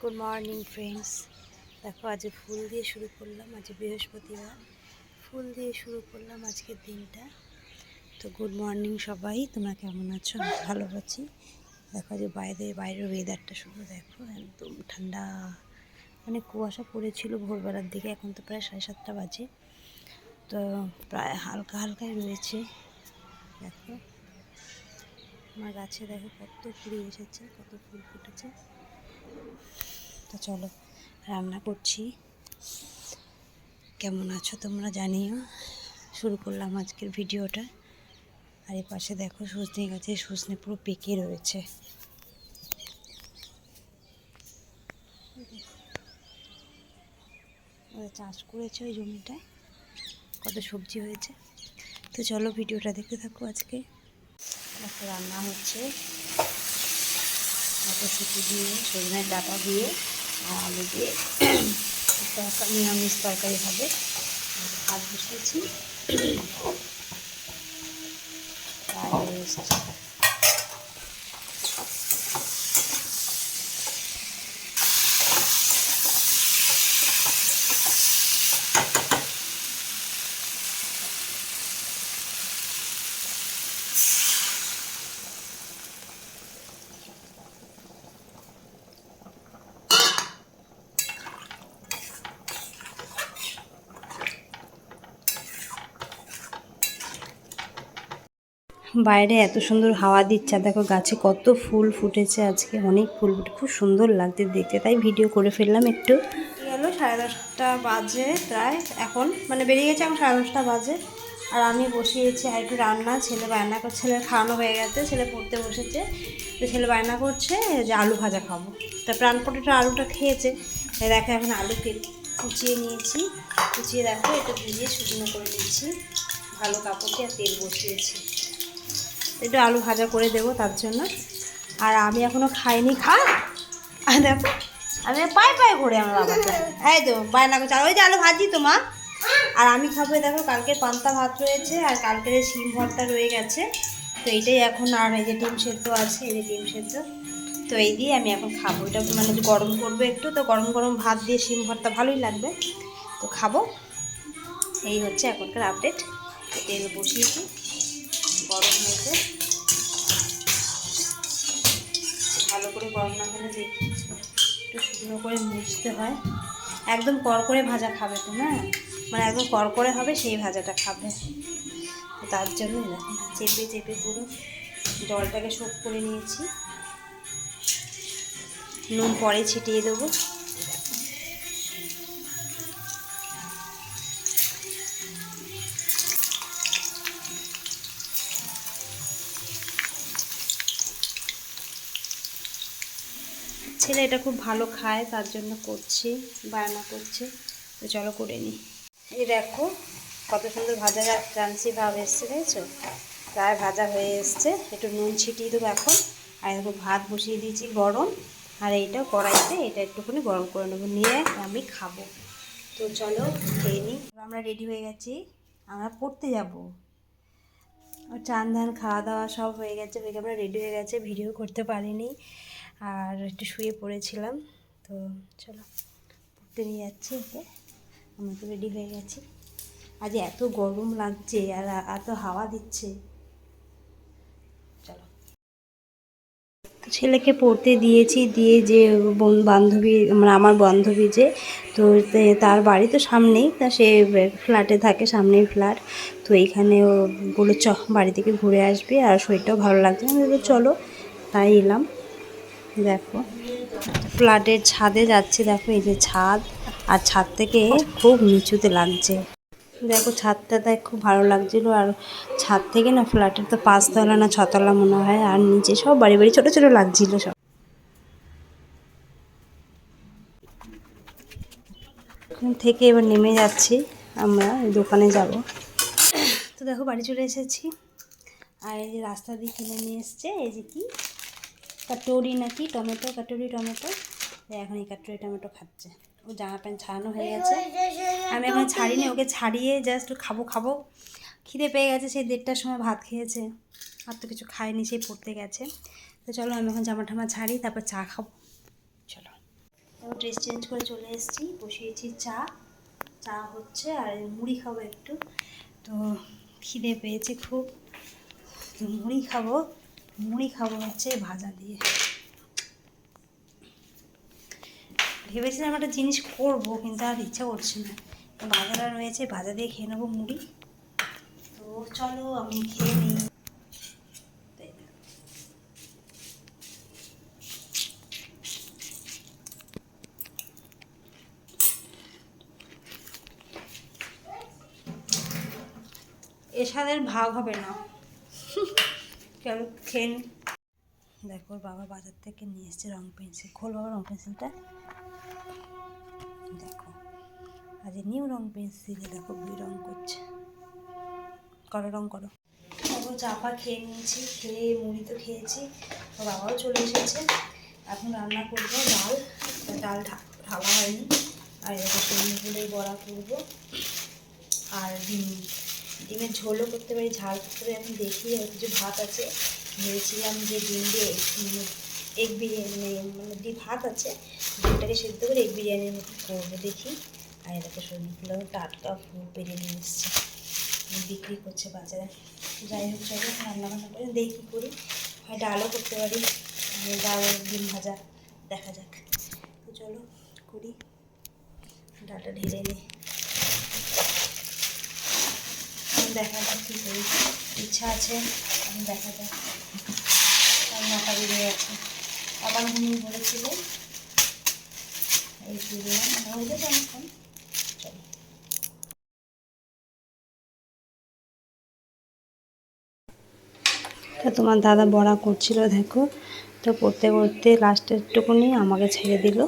Good morning friends দেখো আজ ফুল দিয়ে শুরু করলাম আজ বৃহস্পতিবার। ফুল দিয়ে শুরু করলাম আজকের দিনটা। তো গুড মর্নিং সবাই, তোমরা কেমন আছো? ভালো আছি। দেখো যে বাইরে, বাইরের ওয়েদারটা শুধু দেখো, একদম ঠান্ডা। মানে কুয়াশা পড়েছিল ভোরবেলার দিকে, এখন তো প্রায় সাড়ে সাতটা বাজে। তো প্রায় হালকা হালকাই রয়েছে। দেখো, আমার গাছে দেখো কত ফুল এসেছে, কত ফুল ফুটেছে। তো চলো, রান্না করছি। কেমন আছো তোমরা জানিও। শুরু করলাম আজকের ভিডিওটা। আর এই পাশে দেখো সজনে গাছে, সজনে পুরো পেকে রয়েছে। ওরা চাষ করেছে ওই জমিটায়, কত সবজি হয়েছে। তো চলো ভিডিওটা দেখতে থাকো আজকে। একটা রান্না হচ্ছে। মটরশুঁটি দিয়ে, সজনের ডাটা দিয়ে। আলু দিয়ে নিরামিষ তরকারি হবে। ভাত বসিয়েছি। বাইরে এত সুন্দর হাওয়া দিচ্ছে দেখো গাছে কত ফুল ফুটেছে আজকে, অনেক ফুল ফুটে, খুব সুন্দর লাগছে দেখতে। তাই ভিডিও করে ফেললাম একটু। গেল সাড়ে দশটা বাজে প্রায় এখন মানে বেরিয়ে গেছে এখন সাড়ে দশটা বাজে। আর আমি বসিয়েছি আর একটু রান্না, ছেলে বায়না করছে ছেলের খাওয়ানো হয়ে গেছে, ছেলে পড়তে বসেছে। তো ছেলে বায়না করছে যে আলু ভাজা খাব। তা প্রাণ পটেটো আলুটা খেয়েছে। তাই দেখো এখন আলু কুচিয়ে নিয়েছি। কুচিয়ে দেখো, এটা ভিজিয়ে শুকনো করে নিচ্ছি। ভালো কাপড় দিয়ে তেল বসিয়েছি। একটু আলু ভাজা করে দেবো তার জন্য। আর আমি এখনও খাইনি, খা। আর দেখো, আমি পায়ে পায়ে করে আমার বাবাকে এই তো বায়না করছে আর ওই যে আলু ভাজি তো, মা। আর আমি খাব দেখো কালকের পান্তা ভাত রয়েছে, আর কালকের শিম ভর্তা রয়ে গেছে। তো এইটাই এখন, আর এই যে ডিম সেদ্ধ আছে, এই যে ডিম সেদ্ধ। তো এই দিয়ে আমি এখন খাব। এটা মানে গরম করব একটু, তো গরম গরম ভাত দিয়ে শিম ভর্তা ভালোই লাগবে। তো খাব। এই হচ্ছে এখনকার আপডেট তেল বসিয়েছি, গরম হয়েছে। করে গরম না হলে দেখি। একটু শুকনো করে মুছতে হয়। একদম কড়কড়ে ভাজা খাবে তো না মানে একদম কড়কড়ে হবে সেই ভাজাটা খাবে। তার জন্য চেপে চেপে পুরো জলটাকে শোক করে নিয়েছি। নুন পরে ছিটিয়ে দেবো। ছেলে এটা খুব ভালো খায়, তার জন্য করছি, বায়না করছে। তো চলো করে নিই এই দেখো, কত সুন্দর ভাজা ক্রাঞ্চি ভাব এসছে, দেখেছ? প্রায় ভাজা হয়ে এসছে। একটু নুন ছিটিয়ে দেবো এখন। আর দেখো ভাত বসিয়ে দিয়েছি গরম। আর এইটা কড়াইতে, এটা একটুখানি গরম করে নেব। নিয়ে আমি খাব। তো চলো খেয়ে নিই আমরা রেডি হয়ে গেছি। আমরা পড়তে যাব। চান ধান, খাওয়া দাওয়া সব হয়ে গেছে। আমরা রেডি হয়ে গেছে। ভিডিও করতে পারিনি। আর একটু শুয়ে পড়েছিলাম, তো চলো পড়তে নিয়ে যাচ্ছি ওকে। আমরা তো রেডি হয়ে গেছি। আজ এত গরম লাগছে আর এত হাওয়া দিচ্ছে। চলো। ছেলেকে পড়তে দিয়েছি, দিয়ে যে বন- বান্ধবী মানে আমার বান্ধবী যে, তো তার বাড়ি তো সামনেই, তা সে ফ্ল্যাটে থাকে, সামনেই ফ্ল্যাট তো এইখানে ও বলে চ, বাড়ি থেকে ঘুরে আসবে আর শরীরটাও ভালো লাগছে। আমি চলো। তাই এলাম। দেখো ফ্ল্যাটের ছাদে যাচ্ছে, দেখো এই যে ছাদ, আর ছাদ থেকে খুব নিচুতে লাগছে। দেখো ছাদটা দেখ খুব ভালো লাগছিল, আর ছাদ থেকে না ফ্ল্যাটের তো পাঁচতলা না ছতলা মনে হয়, আর নিচে সব বাড়ি বাড়ি ছোটো ছোটো লাগছিল সব। থেকে এবার নেমে যাচ্ছি, আমরা দোকানে যাব। তো দেখো বাড়ি চলে এসেছি, আর এই যে রাস্তা দিয়ে কিনে নিয়ে এসছে, এই যে কি? কাটোরি নাকি টমেটো, কাটোরি টমেটো। এখন এই কাটোরি টমেটো খাচ্ছে। ও জামা প্যান্ট ছাড়ানো হয়ে গেছে। আমি এখন ছাড়িনি, ওকে ছাড়িয়ে জাস্ট খাব খাব। খিদে পেয়ে গেছে সেই দেড়টার সময় ভাত খেয়েছে। আর তো কিছু খায়নি সেই পড়তে গেছে। তো চলো আমি এখন জামা টামা ছাড়ি, তারপর চা খাব। চলো। ড্রেস চেঞ্জ করে চলে এসেছি, বসিয়েছি চা। চা হচ্ছে, আর মুড়ি খাব একটু। তো খিদে পেয়েছে খুব। মুড়ি খাব। মুড়ি খাব হচ্ছে ভাজা দিয়ে। ভেবেছিলাম একটা জিনিস করব, কিন্তু আর ইচ্ছা করছে না। ভাজাটা রয়েছে, ভাজা দিয়ে খেয়ে নেব মুড়ি। তো চলো আমি খেয়ে নিই। এসাদের ভাগ হবে না। কেন খেন? দেখো বাবা বাজার থেকে নিয়ে এসছে রং পেন্সিল। খোল বাবা রং পেন্সিলটা। দেখো, আজ নিউ রং পেন্সিলে দেখো বই রং করছে। করো রং করো। তারপর চাপা খেয়ে নিয়েছি, খেয়ে মুড়ি তো খেয়েছি। বাবাও চলে এসেছে। এখন রান্না করব ডাল। ডাল ঢালা হয়নি। আর এরকম বড়া করব। আর ডিম। ডিমের ঝোলও করতে পারি, ঝাল করতে পারি। এখন দেখি কিছু ভাত আছে। ভেবেছিলাম যে ডিম দিয়ে এগ বিরিয়ানি মানে ডিম ভাত আছে। ডিমটাকে সেদ্ধ করে এগ বিরিয়ানির মতো করব, দেখি। আর এটাকে সবজিগুলো টাটকা ফুল পেরে নিয়ে এসছে। বিক্রি করছে বাজারে। যাই হোক চলো রান্না বান্না করে দেখি করি। হয় ডালও করতে পারি ডাল ডিম ভাজা দেখা যাক। চলো করি। ডালটা ঢেলে নিই। দেখা যাক কী করি ইচ্ছা আছে আমি দেখা যাক। রান্নাটা বেরিয়ে গেছে আবার ঘুমিয়ে বলেছিল এই হয়ে যাবে অনেকক্ষণ চলো। তো তোমার দাদা বড়া করছিল দেখো। তো করতে করতে লাস্টের টুকুনি আমাকে ছেড়ে দিল।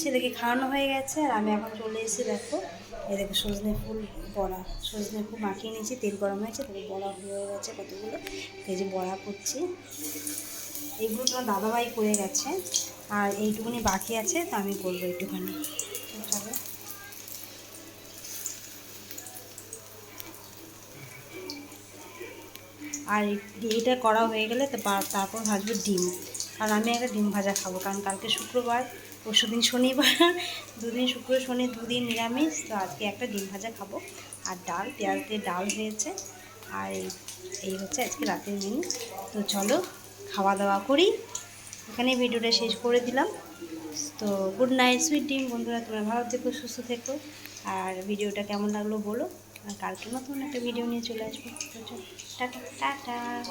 ছেলেকে খাওয়ানো হয়ে গেছে আর আমি এখন চলে এসেছি দেখো। এই দেখো সজনে ফুল বড়া, সজনে ফুল মাখিয়ে নিয়েছি, তেল গরম হয়েছে, তারপর বড়া হয়ে গেছে কতগুলো, এই যে বড়া করছি। এইগুলো তোমার দাদাভাই করে গেছে, আর এইটুকুনি বাকি আছে, তা আমি করব একটুখানি। আর এটা করা হয়ে গেলে তারপর ভাজবো ডিম। আর আমি একটা ডিম ভাজা খাব, কারণ কালকে শুক্রবার পরশু দিন শনিবার, দুদিন শুক্র, শনি, দুদিন নিরামিষ। তো আজকে একটা ডিম ভাজা খাব। আর ডাল, পেঁয়াজ দিয়ে ডাল হয়েছে। আর এই- হচ্ছে আজকে রাতের মেনু তো চলো খাওয়া দাওয়া করি এখানে ভিডিওটা শেষ করে দিলাম। তো গুড নাইট সুইট ডিম বন্ধুরা, তোমরা ভালো থেকো, সুস্থ থেকো। আর ভিডিওটা কেমন লাগল বলো। আর কালকে নতুন একটা ভিডিও নিয়ে চলে আসব। Tata tata.